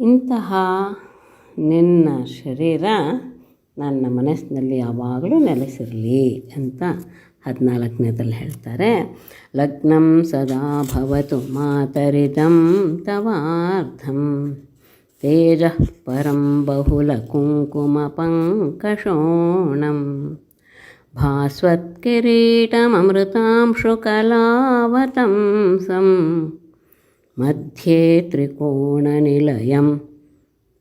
ಇಂತಹ ನಿನ್ನ ಶರೀರ ನನ್ನ ಮನಸ್ಸಿನಲ್ಲಿ ಯಾವಾಗಲೂ ನೆಲೆಸಿರಲಿ ಅಂತ ಹದಿನಾಲ್ಕನೇದಲ್ಲಿ ಹೇಳ್ತಾರೆ. ಲಗ್ನಂ ಸದಾ ಭವತು ಮಾತರಿದಂ ತವಾರ್ಧಂ. ತೇಜ ಪರಂ ಬಹುಲ ಕುಂಕುಮ ಪಂಕಶೋಣಂ ಭಾಸ್ವತ್ಕಿರೀಟಮೃತಾಂಶುಕಲಾವತಂಸಂ मध्ये त्रिकोणनिलयं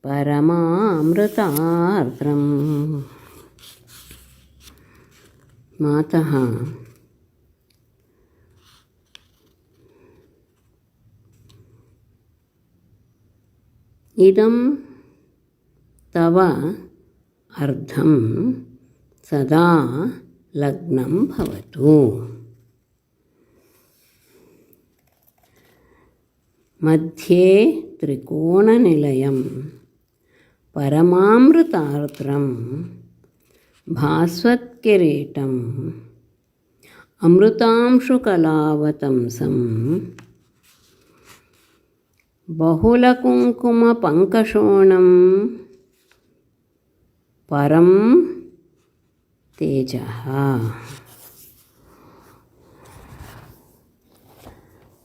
परमामृतार्द्रम् मातः। इदं तव अर्धं सदा लग्नं भवतु మధ్యే త్రికోణనిలయం. పరమామృతార్ద్రం భాస్వత్కిరీటం అమృతాంశుకళావతంసం. బహుళకుంకుమపంకషోణం పరం తేజ.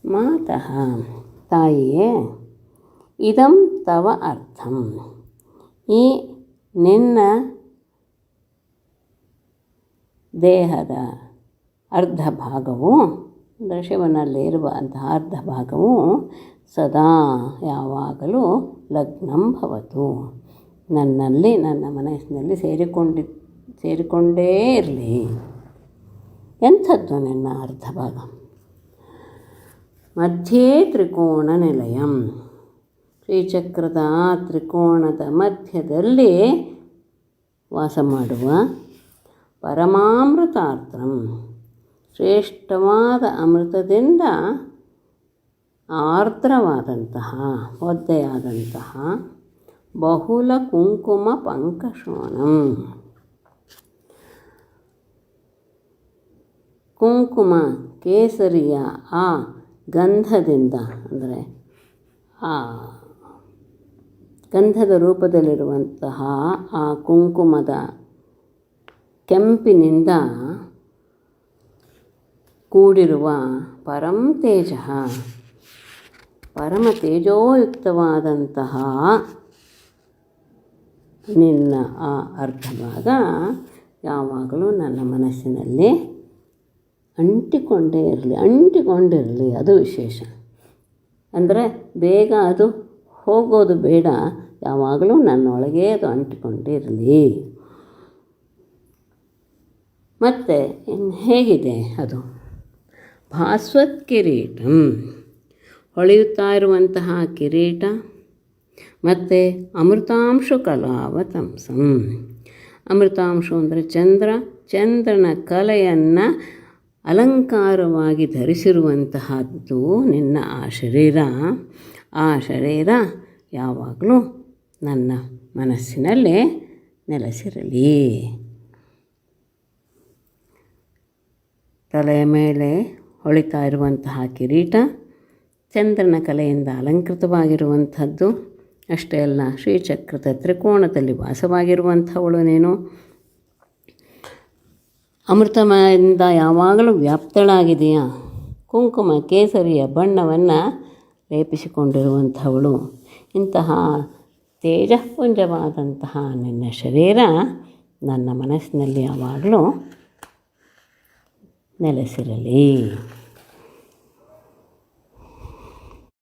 మాత. ತಾಯಿಯೇ ಇದಂ ತವ ಅರ್ಥಂ. ಈ ನಿನ್ನ ದೇಹದ ಅರ್ಧ ಭಾಗವು, ಅಂದರೆ ಶಿವನಲ್ಲಿರುವಂತಹ ಅರ್ಧ ಭಾಗವು ಸದಾ ಯಾವಾಗಲೂ ಲಗ್ನಂ ಭವತು. ನನ್ನಲ್ಲಿ, ನನ್ನ ಮನಸ್ಸಿನಲ್ಲಿ ಸೇರಿಕೊಂಡಿ, ಸೇರಿಕೊಂಡೇ ಇರಲಿ. ಎಂಥದ್ದು ನಿನ್ನ ಅರ್ಧ ಭಾಗ? ಮಧ್ಯೆ ತ್ರಿಕೋಣ ನಿಲಯಂ ಶ್ರೀಚಕ್ರದ ಆ ತ್ರಿಕೋಣದ ಮಧ್ಯದಲ್ಲಿ ವಾಸ ಮಾಡುವ ಪರಮಾಮೃತಾರ್ಥಂ. ಶ್ರೇಷ್ಠವಾದ ಅಮೃತದಿಂದ ಆರ್ದ್ರವಾದಂತಹ, ಒದ್ದೆಯಾದಂತಹ ಬಹುಲ ಕುಂಕುಮ ಪಂಕಶೋಣಂ ಕುಂಕುಮ ಕೇಸರಿಯ ಆ ಗಂಧದಿಂದ, ಅಂದರೆ ಆ ಗಂಧದ ರೂಪದಲ್ಲಿರುವಂತಹ ಆ ಕುಂಕುಮದ ಕೆಂಪಿನಿಂದ ಕೂಡಿರುವ ಪರಂ ತೇಜ, ಪರಮ ತೇಜೋಯುಕ್ತವಾದಂತಹ ನಿನ್ನ ಆ ಅರ್ಧ ಭಾಗ ಯಾವಾಗಲೂ ನನ್ನ ಮನಸ್ಸಿನಲ್ಲಿ ಅಂಟಿಕೊಂಡೇ ಇರಲಿ ಅಂಟಿಕೊಂಡಿರಲಿ ಅದು ವಿಶೇಷ. ಅಂದರೆ ಬೇಗ ಅದು ಹೋಗೋದು ಬೇಡ, ಯಾವಾಗಲೂ ನನ್ನೊಳಗೆ ಅದು ಅಂಟಿಕೊಂಡಿರಲಿ ಮತ್ತು ಹೇಗಿದೆ ಅದು? ಭಾಸ್ವತ್ ಕಿರೀಟಂ. ಹೊಳೆಯುತ್ತಾ ಇರುವಂತಹ ಕಿರೀಟ. ಮತ್ತು ಅಮೃತಾಂಶ ಕಲಾವತಂಸಂ ಅಮೃತಾಂಶ ಅಂದರೆ ಚಂದ್ರ, ಚಂದ್ರನ ಕಲೆಯನ್ನು ಅಲಂಕಾರವಾಗಿ ಧರಿಸಿರುವಂತಹದ್ದು ನಿನ್ನ ಆ ಶರೀರ. ಆ ಶರೀರ ಯಾವಾಗಲೂ ನನ್ನ ಮನಸ್ಸಿನಲ್ಲೇ ನೆಲೆಸಿರಲಿ. ತಲೆಯ ಮೇಲೆ ಹೊಳಿತಾ ಇರುವಂತಹ ಕಿರೀಟ, ಚಂದ್ರನ ಕಲೆಯಿಂದ ಅಲಂಕೃತವಾಗಿರುವಂಥದ್ದು. ಅಷ್ಟೇ ಅಲ್ಲ ಶ್ರೀಚಕ್ರದ ತ್ರಿಕೋಣದಲ್ಲಿ ವಾಸವಾಗಿರುವಂಥವಳು ನೀನು. ಅಮೃತಮಯಿಂದ ಯಾವಾಗಲೂ ವ್ಯಾಪ್ತಳಾಗಿದೆಯಾ? ಕುಂಕುಮ ಕೇಸರಿಯ ಬಣ್ಣವನ್ನು ಲೇಪಿಸಿಕೊಂಡಿರುವಂಥವಳು. ಇಂತಹ ತೇಜಃಪುಂಜವಾದಂತಹ ನನ್ನ ಶರೀರ ನನ್ನ ಮನಸ್ಸಿನಲ್ಲಿ ಯಾವಾಗಲೂ ನೆಲೆಸಿರಲಿ.